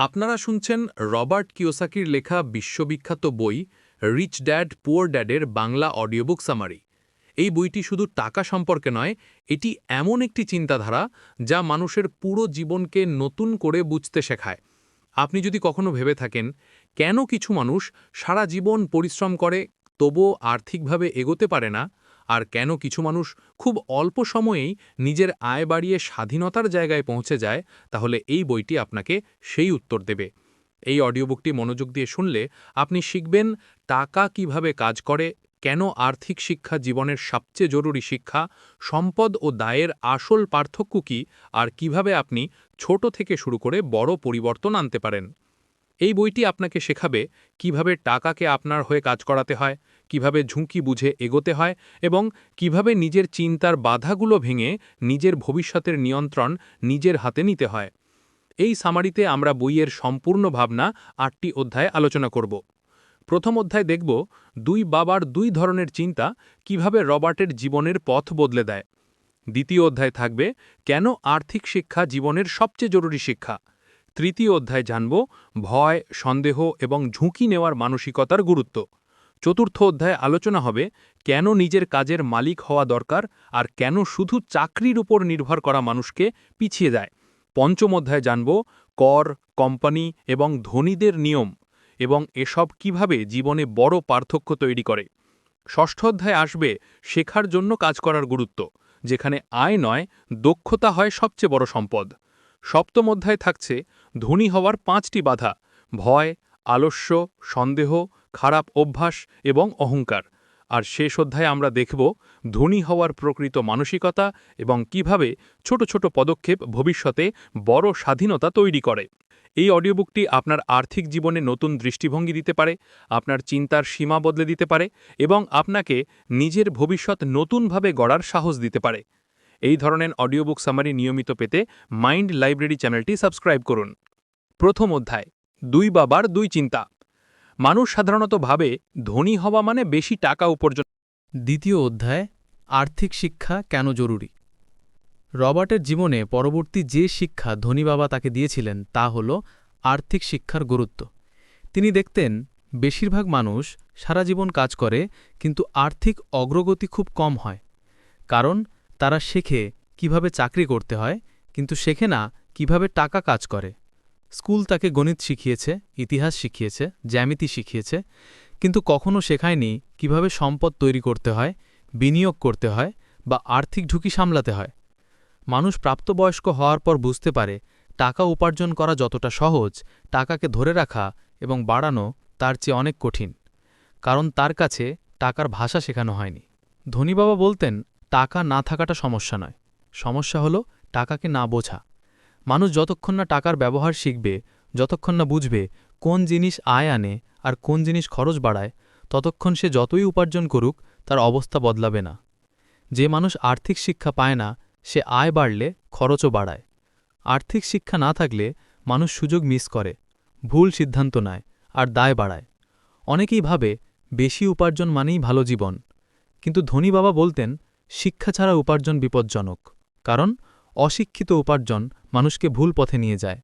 আপনারা শুনছেন রবার্ট কিওসাকির লেখা বিশ্ববিখ্যাত বই রিচ ড্যাড, পুয়ার ড্যাডের বাংলা অডিওবুক সামারি। এই বইটি শুধু টাকা সম্পর্কে নয়, এটি এমন একটি চিন্তাধারা যা মানুষের পুরো জীবনকে নতুন করে বুঝতে শেখায়। আপনি যদি কখনো ভেবে থাকেন, কেন কিছু মানুষ সারা জীবন পরিশ্রম করে তবুও আর্থিকভাবে এগোতে পারে না আর কেন কিছু মানুষ খুব অল্প সময়েই নিজের আয় বাড়িয়ে স্বাধীনতার জায়গায় পৌঁছে যায়, তাহলে এই বইটি আপনাকে সেই উত্তর দেবে। এই অডিওবুকটি মনোযোগ দিয়ে শুনলে আপনি শিখবেন টাকা কীভাবে কাজ করে, কেন আর্থিক শিক্ষা জীবনের সবচেয়ে জরুরি শিক্ষা, সম্পদ ও দায়ের আসল পার্থক্য কী, আর কীভাবে আপনি ছোট থেকে শুরু করে বড় পরিবর্তন আনতে পারেন। এই বইটি আপনাকে শেখাবে কীভাবে টাকাকে আপনার হয়ে কাজ করাতে হয় কীভাবে ঝুঁকি বুঝে এগোতে হয় এবং কীভাবে নিজের চিন্তার বাধাগুলো ভেঙে নিজের ভবিষ্যতের নিয়ন্ত্রণ নিজের হাতে নিতে হয়। এই সামারিতে আমরা বইয়ের সম্পূর্ণ ভাবনা আটটি অধ্যায়ে আলোচনা করব। প্রথম অধ্যায় দেখব দুই বাবার দুই ধরনের চিন্তা কীভাবে রবার্টের জীবনের পথ বদলে দেয়। দ্বিতীয় অধ্যায় থাকবে কেন আর্থিক শিক্ষা জীবনের সবচেয়ে জরুরি শিক্ষা। তৃতীয় অধ্যায় জানব ভয়, সন্দেহ এবং ঝুঁকি নেওয়ার মানসিকতার গুরুত্ব। চতুর্থ অধ্যায়ে আলোচনা হবে কেন নিজের কাজের মালিক হওয়া দরকার আর কেন শুধু চাকরির উপর নির্ভর করা মানুষকে পিছিয়ে দেয়। পঞ্চম অধ্যায়ে জানব কর, কোম্পানি এবং ধনীদের নিয়ম এবং এসব কীভাবে জীবনে বড় পার্থক্য তৈরি করে। ষষ্ঠ অধ্যায়ে আসবে শেখার জন্য কাজ করার গুরুত্ব, যেখানে আয় নয়, দক্ষতা হয় সবচেয়ে বড় সম্পদ। সপ্তম অধ্যায় থাকছে ধনী হওয়ার পাঁচটি বাধা, ভয়, আলস্য, সন্দেহ খারাপ অভ্যাস এবং অহংকার। আর শেষ অধ্যায়ে আমরা দেখব ধনী হওয়ার প্রকৃত মানসিকতা এবং কীভাবে ছোট ছোট পদক্ষেপ ভবিষ্যতে বড় স্বাধীনতা তৈরি করে। এই অডিওবুকটি আপনার আর্থিক জীবনে নতুন দৃষ্টিভঙ্গি দিতে পারে, আপনার চিন্তার সীমা বদলে দিতে পারে এবং আপনাকে নিজের ভবিষ্যৎ নতুনভাবে গড়ার সাহস দিতে পারে। এই ধরনের অডিওবুক সামারি নিয়মিত পেতে মাইন্ড লাইব্রেরি চ্যানেলটি সাবস্ক্রাইব করুন। প্রথম অধ্যায়, দুই বাবার দুই চিন্তা। মানুষ সাধারণত ভাবে ধনী হওয়া মানে বেশি টাকা উপার্জন। দ্বিতীয় অধ্যায়, আর্থিক শিক্ষা কেন জরুরি? রবার্টের জীবনে পরবর্তী যে শিক্ষা ধনী বাবা তাকে দিয়েছিলেন তা হল আর্থিক শিক্ষার গুরুত্ব। তিনি দেখতেন, বেশিরভাগ মানুষ সারা জীবন কাজ করে, কিন্তু আর্থিক অগ্রগতি খুব কম হয়। কারণ তারা শেখে কীভাবে চাকরি করতে হয়, কিন্তু শেখে না কীভাবে টাকা কাজ করে। স্কুল তাকে গণিত শিখিয়েছে, ইতিহাস শিখিয়েছে, জ্যামিতি শিখিয়েছে, কিন্তু কখনো শেখায়নি কীভাবে সম্পদ তৈরি করতে হয়, বিনিয়োগ করতে হয় বা আর্থিক ঝুঁকি সামলাতে হয়। মানুষ প্রাপ্তবয়স্ক হওয়ার পর বুঝতে পারে টাকা উপার্জন করা যতটা সহজ, টাকাকে ধরে রাখা এবং বাড়ানো তার চেয়ে অনেক কঠিন, কারণ তার কাছে টাকার ভাষা শেখানো হয়নি। ধনী বাবা বলতেন, টাকা না থাকাটা সমস্যা নয়। সমস্যা হলো টাকাকে না বোঝা। মানুষ যতক্ষণ না টাকার ব্যবহার শিখবে, যতক্ষণ না বুঝবে কোন জিনিস আয় আনে আর কোন জিনিস খরচ বাড়ায়, ততক্ষণ সে যতই উপার্জন করুক, তার অবস্থা বদলাবে না। যে মানুষ আর্থিক শিক্ষা পায় না, সে আয় বাড়লে খরচও বাড়ায়। আর্থিক শিক্ষা না থাকলে মানুষ সুযোগ মিস করে, ভুল সিদ্ধান্ত নেয় আর দায় বাড়ায়। অনেকেই ভাবে বেশি উপার্জন মানেই ভালো জীবন, কিন্তু ধনী বাবা বলতেন, শিক্ষা ছাড়া উপার্জন বিপজ্জনক। কারণ অশিক্ষিত উপার্জন মানুষকে ভুল পথে নিয়ে যায়।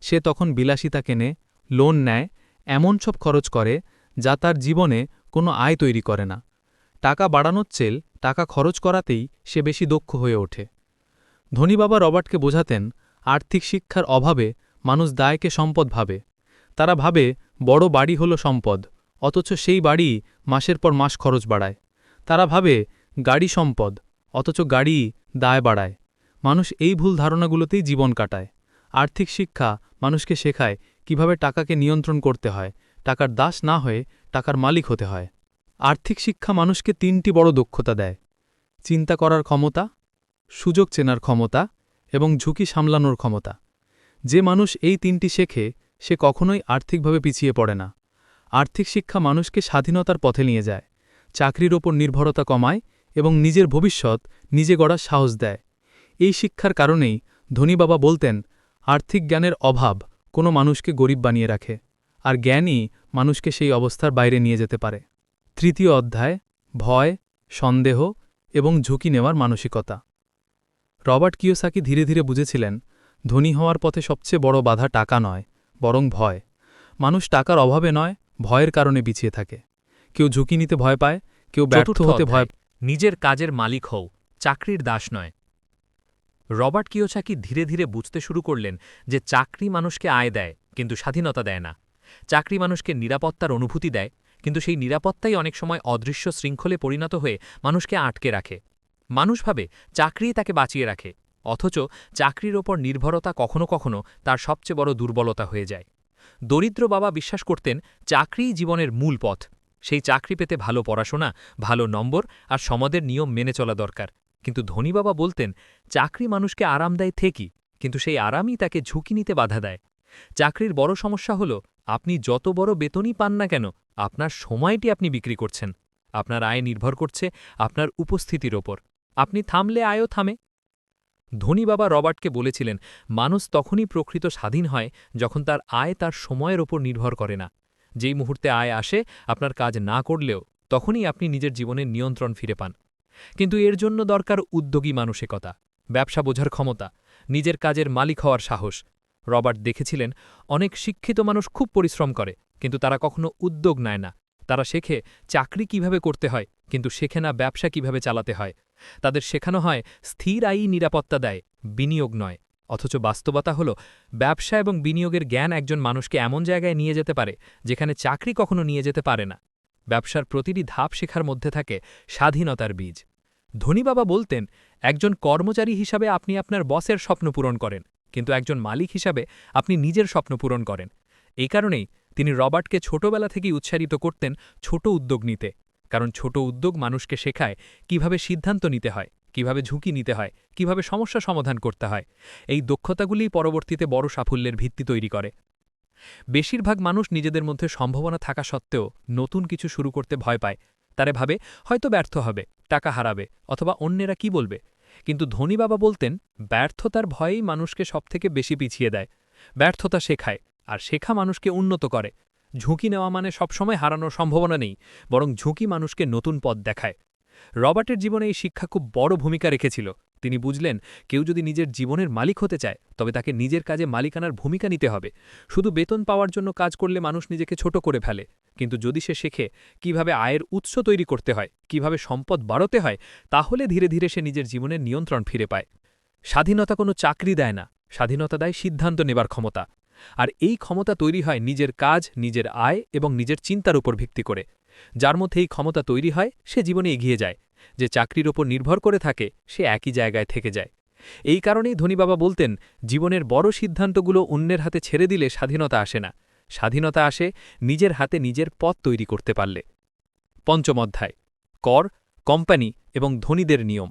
সে তখন বিলাসিতা কেনে, লোন নেয়, এমন সব খরচ করে যা তার জীবনে কোনো আয় তৈরি করে না। টাকা বাড়ানোর চেল টাকা খরচ করাতেই সে বেশি দক্ষ হয়ে ওঠে। ধনী বাবা রবার্টকে বোঝাতেন, আর্থিক শিক্ষার অভাবে মানুষ দায়কে সম্পদ ভাবে। তারা ভাবে, বড় বাড়ি হল সম্পদ, অথচ সেই বাড়ি মাসের পর মাস খরচ বাড়ায়। তারা ভাবে, গাড়ি সম্পদ, অথচ গাড়ি দায় বাড়ায়। মানুষ এই ভুল ধারণাগুলোতেই জীবন কাটায়। আর্থিক শিক্ষা মানুষকে শেখায় কীভাবে টাকাকে নিয়ন্ত্রণ করতে হয়, টাকার দাস না হয়ে টাকার মালিক হতে হয়। আর্থিক শিক্ষা মানুষকে তিনটি বড় দক্ষতা দেয়। চিন্তা করার ক্ষমতা, সুযোগ চেনার ক্ষমতা এবং ঝুঁকি সামলানোর ক্ষমতা। যে মানুষ এই তিনটি শেখে, সে কখনোই আর্থিকভাবে পিছিয়ে পড়ে না। আর্থিক শিক্ষা মানুষকে স্বাধীনতার পথে নিয়ে যায়, চাকরির ওপর নির্ভরতা কমায় এবং নিজের ভবিষ্যৎ নিজে গড়ার সাহস দেয়। এই শিক্ষার কারণেই ধনী বাবা বলতেন আর্থিক জ্ঞানের অভাব কোনো মানুষকে গরিব বানিয়ে রাখে আর জ্ঞানই মানুষকে সেই অবস্থার বাইরে নিয়ে যেতে পারে। তৃতীয় অধ্যায় ভয় সন্দেহ এবং ঝুঁকি নেওয়ার মানসিকতা। রবার্ট কিওসাকি ধীরে ধীরে বুঝেছিলেন ধনী হওয়ার পথে সবচেয়ে বড় বাধা টাকা নয় বরং ভয়। মানুষ টাকার অভাবে নয় ভয়ের কারণে পিছিয়ে থাকে। কেউ ঝুঁকি নিতে ভয় পায় কেউ ব্যর্থ হতে ভয় নিজের কাজের মালিক হও চাকরির দাস নয়। রবার্ট কিওচাকি ধীরে ধীরে বুঝতে শুরু করলেন যে চাকরি মানুষকে আয় দেয়, কিন্তু স্বাধীনতা দেয় না। চাকরি মানুষকে নিরাপত্তার অনুভূতি দেয়, কিন্তু সেই নিরাপত্তাই অনেক সময় অদৃশ্য শৃঙ্খলে পরিণত হয়ে মানুষকে আটকে রাখে। মানুষ ভাবে চাকরিই তাকে বাঁচিয়ে রাখে, অথচ চাকরির ওপর নির্ভরতা কখনো কখনো তার সবচেয়ে বড় দুর্বলতা হয়ে যায়। দরিদ্র বাবা বিশ্বাস করতেন চাকরিই জীবনের মূল পথ। সেই চাকরি পেতে ভালো পড়াশোনা, ভালো নম্বর আর সমাদের নিয়ম মেনে চলা দরকার। কিন্তু ধনী বাবা বলতেন, চাকরি মানুষকে আরাম দেয় ঠিকই, কিন্তু সেই আরামই তাকে ঝুঁকি নিতে বাধা দেয়। চাকরির বড় সমস্যা হল, আপনি যত বড় বেতনই পান না কেন, আপনার সময়টি আপনি বিক্রি করছেন। আপনার আয় নির্ভর করছে আপনার উপস্থিতির ওপর। আপনি থামলে আয়ও থামে। ধনী বাবা রবার্টকে বলেছিলেন, মানুষ তখনই প্রকৃত স্বাধীন হয় যখন তার আয় তার সময়ের ওপর নির্ভর করে না। যেই মুহূর্তে আয় আসে, আপনার কাজ না করলেও, তখনই আপনি নিজের জীবনের নিয়ন্ত্রণ ফিরে পান। কিন্তু এর জন্য দরকার উদ্যোগী মানসিকতা, ব্যবসা বোঝার ক্ষমতা, নিজের কাজের মালিক হওয়ার সাহস। রবার্ট দেখেছিলেন, অনেক শিক্ষিত মানুষ খুব পরিশ্রম করে, কিন্তু তারা কখনো উদ্যোগ নেয় না। তারা শেখে চাকরি কীভাবে করতে হয়, কিন্তু শেখে না ব্যবসা কীভাবে চালাতে হয়। তাদের শেখানো হয়, স্থির আয়ই নিরাপত্তা দেয়, বিনিয়োগ নয়। অথচ বাস্তবতা হল, ব্যবসা এবং বিনিয়োগের জ্ঞান একজন মানুষকে এমন জায়গায় নিয়ে যেতে পারে, যেখানে চাকরি কখনো নিয়ে যেতে পারে না। ব্যবসার প্রতিটি ধাপ শেখার মধ্যে থাকে স্বাধীনতার বীজ। ধনী বাবা বলতেন, একজন কর্মচারী হিসাবে আপনি আপনার বসের স্বপ্ন পূরণ করেন, কিন্তু একজন মালিক হিসাবে আপনি নিজের স্বপ্ন পূরণ করেন। এই কারণেই তিনি রবার্টকে ছোটবেলা থেকেই উৎসাহিত করতেন ছোট উদ্যোগ নিতে। কারণ ছোট উদ্যোগ মানুষকে শেখায় কীভাবে সিদ্ধান্ত নিতে হয়, কীভাবে ঝুঁকি নিতে হয়, কীভাবে সমস্যা সমাধান করতে হয়। এই দক্ষতাগুলিই পরবর্তীতে বড় সাফল্যের ভিত্তি তৈরি করে। বেশিরভাগ মানুষ নিজেদের মধ্যে সম্ভাবনা থাকা সত্ত্বেও নতুন কিছু শুরু করতে ভয় পায়। তারে ভাবে, হয়তো ব্যর্থ হবে, টাকা হারাবে, অথবা অন্যেরা কি বলবে? কিন্তু ধনী বাবা বলতেন, ব্যর্থতার ভয়েই মানুষকে সবথেকে বেশি পিছিয়ে দেয়। ব্যর্থতা শেখায়, আর শেখা মানুষকে উন্নত করে। ঝুঁকি নেওয়া মানে সবসময় হারানোর সম্ভাবনা নেই, বরং ঝুঁকি মানুষকে নতুন পথ দেখায়। রবার্টের জীবনে এই শিক্ষা খুব বড় ভূমিকা রেখেছিল। তিনি বুঝলেন, কেউ যদি নিজের জীবনের মালিক হতে চায়, তবে তাকে নিজের কাজে মালিকানার ভূমিকা নিতে হবে। শুধু বেতন পাওয়ার জন্য কাজ করলে মানুষ নিজেকে ছোট করে ফেলে। কিন্তু যদি সে শেখে কীভাবে আয়ের উৎস তৈরি করতে হয়, কীভাবে সম্পদ বাড়তে হয়, তাহলে ধীরে ধীরে সে নিজের জীবনের নিয়ন্ত্রণ ফিরে পায়। স্বাধীনতা কোনো চাকরি দেয় না। স্বাধীনতা দেয় সিদ্ধান্ত নেবার ক্ষমতা। আর এই ক্ষমতা তৈরি হয় নিজের কাজ, নিজের আয় এবং নিজের চিন্তার উপর ভিত্তি করে। যার মধ্যে এই ক্ষমতা তৈরি হয়, সে জীবনে এগিয়ে যায়। যে চাকরির ওপর নির্ভর করে থাকে, সে একই জায়গায় থেকে যায়। এই কারণেই ধনী বাবা বলতেন, জীবনের বড় সিদ্ধান্তগুলো অন্যের হাতে ছেড়ে দিলে স্বাধীনতা আসে না। স্বাধীনতা আসে নিজের হাতে নিজের পথ তৈরি করতে পারলে। পঞ্চম অধ্যায়, কর, কোম্পানি এবং ধনীদের নিয়ম।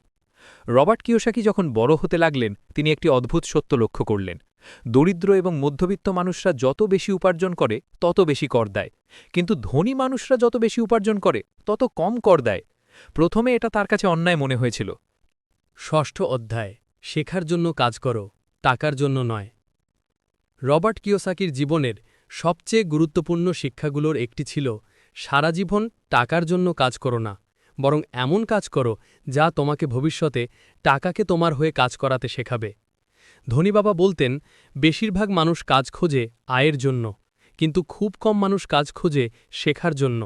রবার্ট কিওসাকি যখন বড় হতে লাগলেন, তিনি একটি অদ্ভুত সত্য লক্ষ্য করলেন। দরিদ্র এবং মধ্যবিত্ত মানুষরা যত বেশি উপার্জন করে, তত বেশি কর দেয়। কিন্তু ধনী মানুষরা যত বেশি উপার্জন করে, তত কম কর দেয়। প্রথমে এটা তার কাছে অন্যায় মনে হয়েছিল। ষষ্ঠ অধ্যায়, শেখার জন্য কাজ করো, টাকার জন্য নয়। রবার্ট কিওসাকির জীবনের সবচেয়ে গুরুত্বপূর্ণ শিক্ষাগুলোর একটি ছিল, সারা জীবন টাকার জন্য কাজ করো না, বরং এমন কাজ করো যা তোমাকে ভবিষ্যতে টাকাকে তোমার হয়ে কাজ করাতে শেখাবে। ধনী বাবা বলতেন, বেশিরভাগ মানুষ কাজ খোঁজে আয়ের জন্য, কিন্তু খুব কম মানুষ কাজ খোঁজে শেখার জন্য।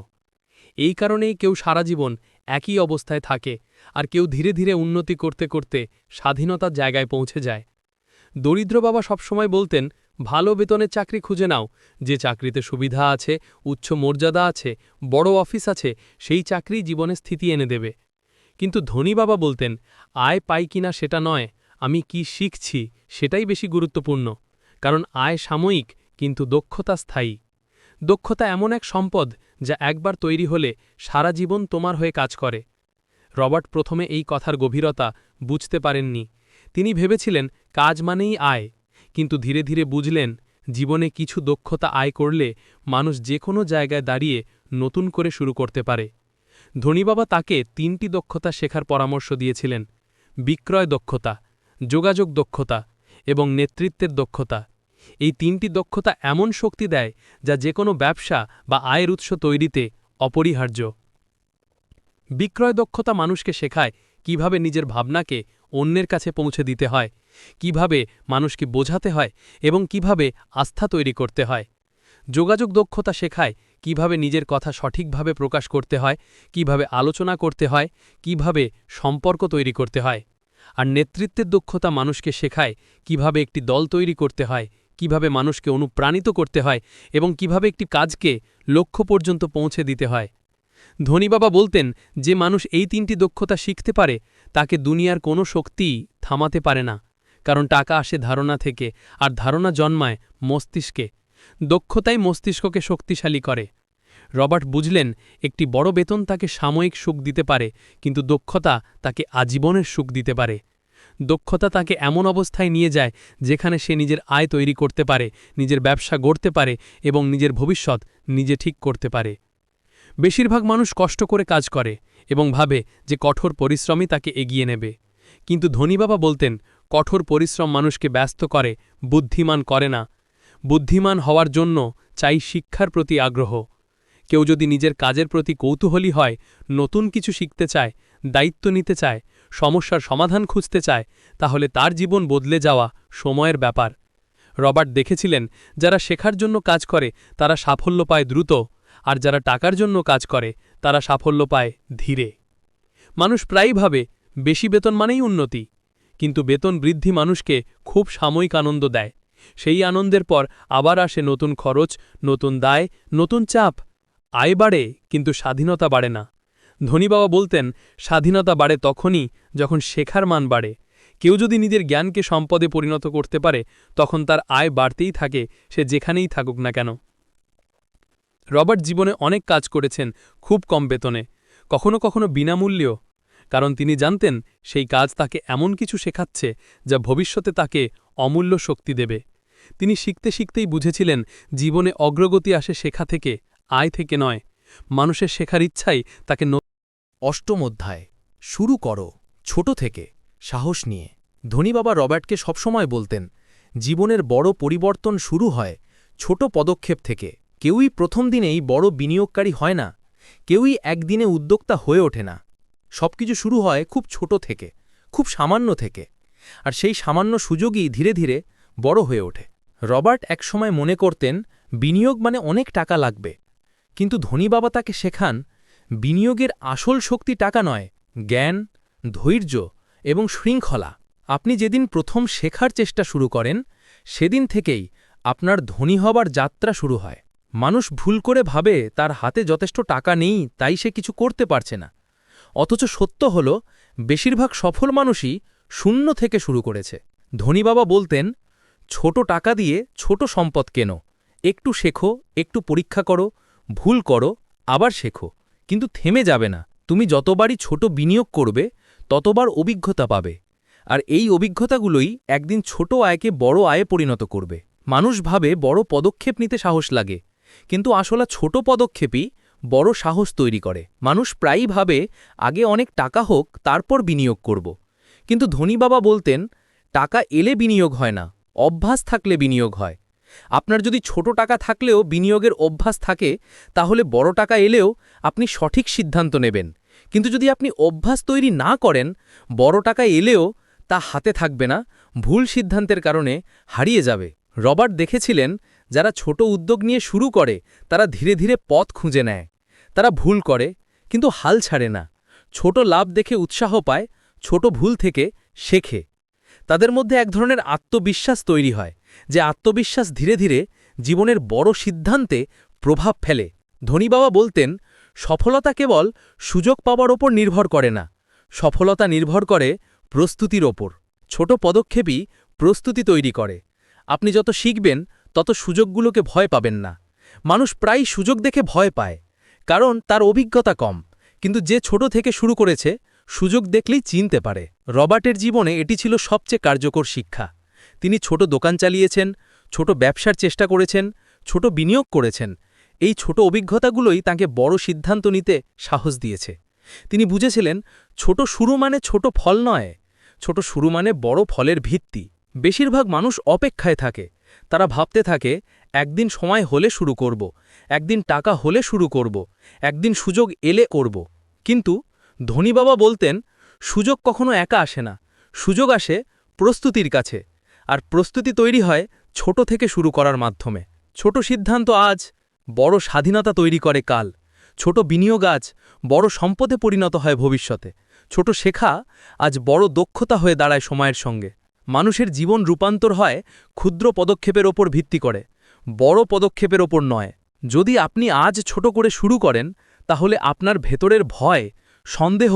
এই কারণেই কেউ সারা জীবন একই অবস্থায় থাকে আর কেউ ধীরে ধীরে উন্নতি করতে করতে স্বাধীনতার জায়গায় পৌঁছে যায়। দরিদ্র বাবা সবসময় বলতেন, ভালো বেতনের চাকরি খুঁজে নাও। যে চাকরিতে সুবিধা আছে, উচ্চ মর্যাদা আছে, বড় অফিস আছে, সেই চাকরি জীবনে স্থিতি এনে দেবে। কিন্তু ধনী বাবা বলতেন, আয় পাই কিনা সেটা নয়, আমি কি শিখছি সেটাই বেশি গুরুত্বপূর্ণ। কারণ আয় সাময়িক, কিন্তু দক্ষতা স্থায়ী। দক্ষতা এমন এক সম্পদ যা একবার তৈরি হলে সারা জীবন তোমার হয়ে কাজ করে। রবার্ট প্রথমে এই কথার গভীরতা বুঝতে পারেননি। তিনি ভেবেছিলেন, কাজ মানেই আয়। কিন্তু ধীরে ধীরে বুঝলেন, জীবনে কিছু দক্ষতা আয় করলে মানুষ যে কোনো জায়গায় দাঁড়িয়ে নতুন করে শুরু করতে পারে। ধনীবাবা তাকে তিনটি দক্ষতা শেখার পরামর্শ দিয়েছিলেন। বিক্রয় দক্ষতা, যোগাযোগ দক্ষতা এবং নেতৃত্বের দক্ষতা। এই তিনটি দক্ষতা এমন শক্তি দেয় যা যে কোনো ব্যবসা বা আয়ের উৎস তৈরিতে অপরিহার্য। বিক্রয় দক্ষতা মানুষকে শেখায় কীভাবে নিজের ভাবনাকে অন্যের কাছে পৌঁছে দিতে হয়, কীভাবে মানুষকে বোঝাতে হয় এবং কীভাবে আস্থা তৈরি করতে হয়। যোগাযোগ দক্ষতা শেখায় কীভাবে নিজের কথা সঠিকভাবে প্রকাশ করতে হয়, কীভাবে আলোচনা করতে হয়, কীভাবে সম্পর্ক তৈরি করতে হয়। আর নেতৃত্বের দক্ষতা মানুষকে শেখায় কীভাবে একটি দল তৈরি করতে হয় কীভাবে মানুষকে অনুপ্রাণিত করতে হয় এবং কীভাবে একটি কাজকে লক্ষ্য পর্যন্ত পৌঁছে দিতে হয়। ধনী বাবা বলতেন, যে মানুষ এই তিনটি দক্ষতা শিখতে পারে, তাকে দুনিয়ার কোনো শক্তিই থামাতে পারে না, কারণ টাকা আসে ধারণা থেকে আর ধারণা জন্মায় মস্তিষ্কে। দক্ষতাই মস্তিষ্ককে শক্তিশালী করে। রবার্ট বুঝলেন, একটি বড় বেতন তাকে সাময়িক সুখ দিতে পারে, কিন্তু দক্ষতা তাকে আজীবনের সুখ দিতে পারে। দক্ষতা তাকে এমন অবস্থায় নিয়ে যায় যেখানে সে নিজের আয় তৈরি করতে পারে, নিজের ব্যবসা গড়তে পারে এবং নিজের ভবিষ্যৎ নিজে ঠিক করতে পারে। বেশিরভাগ মানুষ কষ্ট করে কাজ করে এবং ভাবে যে কঠোর পরিশ্রমই তাকে এগিয়ে নেবে। কিন্তু ধনী বাবা বলতেন, কঠোর পরিশ্রম মানুষকে ব্যস্ত করে, বুদ্ধিমান করে না। বুদ্ধিমান হওয়ার জন্য চাই শিক্ষার প্রতি আগ্রহ। কেউ যদি নিজের কাজের প্রতি কৌতূহলী হয়, নতুন কিছু শিখতে চায়, দায়িত্ব নিতে চায় সমস্যার সমাধান খুঁজতে চায়, তাহলে তার জীবন বদলে যাওয়া সময়ের ব্যাপার। রবার্ট দেখেছিলেন, যারা শেখার জন্য কাজ করে, তারা সাফল্য পায় দ্রুত, আর যারা টাকার জন্য কাজ করে, তারা সাফল্য পায় ধীরে। মানুষ প্রায়ই ভাবে, বেশি বেতন মানেই উন্নতি, কিন্তু বেতন বৃদ্ধি মানুষকে খুব সাময়িক আনন্দ দেয়। সেই আনন্দের পর আবার আসে নতুন খরচ, নতুন দায়, নতুন চাপ। আয় বাড়ে, কিন্তু স্বাধীনতা বাড়ে না। ধনী বাবা বলতেন, স্বাধীনতা বাড়ে তখনই যখন শেখার মান বাড়ে। কেউ যদি নিজের জ্ঞানকে সম্পদে পরিণত করতে পারে, তখন তার আয় বাড়তেই থাকে, সে যেখানেই থাকুক না কেন। রবার্ট জীবনে অনেক কাজ করেছেন, খুব কম বেতনে। কখনো কখনো বিনামূল্যেও। কারণ তিনি জানতেন, সেই কাজ তাকে এমন কিছু শেখাচ্ছে, যা ভবিষ্যতে তাকে অমূল্য শক্তি দেবে। তিনি শিখতে শিখতেই বুঝেছিলেন, জীবনে অগ্রগতি আসে শেখা থেকে, আয় থেকে নয়। মানুষের শেখার ইচ্ছাই তাকে অষ্টম অধ্যায়। শুরু করো। ছোট থেকে। সাহস নিয়ে। ধনী বাবা রবার্টকে সবসময় বলতেন, জীবনের বড় পরিবর্তন শুরু হয় ছোট পদক্ষেপ থেকে। কেউই প্রথম দিনেই বড় বিনিয়োগকারী হয় না। কেউই একদিনে উদ্যোক্তা হয়ে ওঠে না। সবকিছু শুরু হয় খুব ছোট থেকে, খুব সামান্য থেকে। আর সেই সামান্য সুযোগই ধীরে ধীরে বড় হয়ে ওঠে। রবার্ট একসময় মনে করতেন, বিনিয়োগ মানে অনেক টাকা লাগবে। কিন্তু ধনী বাবা তাকে শেখান বিনিয়োগের আসল শক্তি টাকা নয়, জ্ঞান, ধৈর্য এবং শৃঙ্খলা। আপনি যেদিন প্রথম শেখার চেষ্টা শুরু করেন, সেদিন থেকেই আপনার ধনী হবার যাত্রা শুরু হয়। মানুষ ভুল করে ভাবে তার হাতে যথেষ্ট টাকা নেই, তাই সে কিছু করতে পারছে না। অথচ সত্য হল, বেশিরভাগ সফল মানুষই শূন্য থেকে শুরু করেছে। ধনী বাবা বলতেন, ছোট টাকা দিয়ে ছোট সম্পদ কেনো। একটু শেখো, একটু পরীক্ষা করো, ভুল করো, আবার শেখো। কিন্তু থেমে যাবে না। তুমি যতবারই ছোট বিনিয়োগ করবে, ততবার অভিজ্ঞতা পাবে। আর এই অভিজ্ঞতাগুলোই একদিন ছোট আয়কে বড় আয়ে পরিণত করবে। মানুষ ভাবে বড় পদক্ষেপ নিতে সাহস লাগে, কিন্তু আসলে ছোট পদক্ষেপই বড় সাহস তৈরি করে। মানুষ প্রায়ই ভাবে, আগে অনেক টাকা হোক, তারপর বিনিয়োগ করব। কিন্তু ধনী বাবা বলতেন, টাকা এলে বিনিয়োগ হয় না, অভ্যাস থাকলে বিনিয়োগ হয়। আপনার যদি ছোট টাকা থাকলেও বিনিয়োগের অভ্যাস থাকে, তাহলে বড় টাকা এলেও আপনি সঠিক সিদ্ধান্ত নেবেন। কিন্তু যদি আপনি অভ্যাস তৈরি না করেন, বড় টাকা এলেও তা হাতে থাকবে না, ভুল সিদ্ধান্তের কারণে হারিয়ে যাবে। রবার্ট দেখেছিলেন, যারা ছোট উদ্যোগ নিয়ে শুরু করে, তারা ধীরে ধীরে পথ খুঁজে নেয়। তারা ভুল করে, কিন্তু হাল ছাড়ে না। ছোট লাভ দেখে উৎসাহ পায়, ছোট ভুল থেকে শেখে। তাদের মধ্যে এক ধরনের আত্মবিশ্বাস তৈরি হয়। যে আত্মবিশ্বাস ধীরে ধীরে জীবনের বড় সিদ্ধান্তে প্রভাব ফেলে। ধনী বাবা বলতেন, সফলতা কেবল সুযোগ পাওয়ার ওপর নির্ভর করে না, সফলতা নির্ভর করে প্রস্তুতির ওপর। ছোট পদক্ষেপই প্রস্তুতি তৈরি করে। আপনি যত শিখবেন, তত সুযোগগুলোকে ভয় পাবেন না। মানুষ প্রায় সুযোগ দেখে ভয় পায়, কারণ তার অভিজ্ঞতা কম। কিন্তু যে ছোট থেকে শুরু করেছে, সুযোগ দেখলেই চিনতে পারে। রবার্টের জীবনে এটি ছিল সবচেয়ে কার্যকর শিক্ষা। তিনি ছোট দোকান চালিয়েছেন, ছোট ব্যবসার চেষ্টা করেছেন, ছোট বিনিয়োগ করেছেন। এই ছোট অভিজ্ঞতাগুলোই তাকে বড় সিদ্ধান্ত নিতে সাহস দিয়েছে। তিনি বুঝেছিলেন, ছোট শুরু মানে ছোট ফল নয়, ছোট শুরু মানে বড় ফলের ভিত্তি। বেশিরভাগ মানুষ অপেক্ষায় থাকে, তারা ভাবতে থাকে, একদিন সময় হলে শুরু করব, একদিন টাকা হলে শুরু করব, একদিন সুযোগ এলে করব। কিন্তু ধনী বাবা বলতেন, সুযোগ কখনো একা আসে না, সুযোগ আসে প্রস্তুতির কাছে। আর প্রস্তুতি তৈরি হয় ছোট থেকে শুরু করার মাধ্যমে। ছোট সিদ্ধান্ত আজ বড় স্বাধীনতা তৈরি করে কাল। ছোট বিনিয়োগ আজ বড় সম্পদে পরিণত হয় ভবিষ্যতে। ছোট শেখা আজ বড় দক্ষতা হয়ে দাঁড়ায় সময়ের সঙ্গে। মানুষের জীবন রূপান্তর হয় ক্ষুদ্র পদক্ষেপের ওপর ভিত্তি করে, বড় পদক্ষেপের ওপর নয়। যদি আপনি আজ ছোট করে শুরু করেন, তাহলে আপনার ভেতরের ভয়, সন্দেহ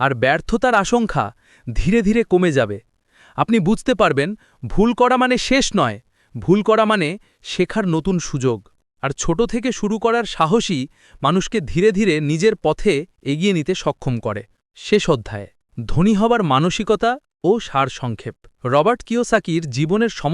আর ব্যর্থতার আশঙ্কা ধীরে ধীরে কমে যাবে। আপনি বুঝতে পারবেন, ভুল করা মানে শেষ নয়। ভুল করা মানে শেখার নতুন সুযোগ। আর ছোট থেকে শুরু করার সাহসই মানুষকে ধীরে ধীরে নিজের পথে এগিয়ে নিতে সক্ষম করে। শেষ অধ্যায়ে, ধনী হবার মানসিকতা ও সার সংক্ষেপ রবার্ট কিওসাকির জীবনের সম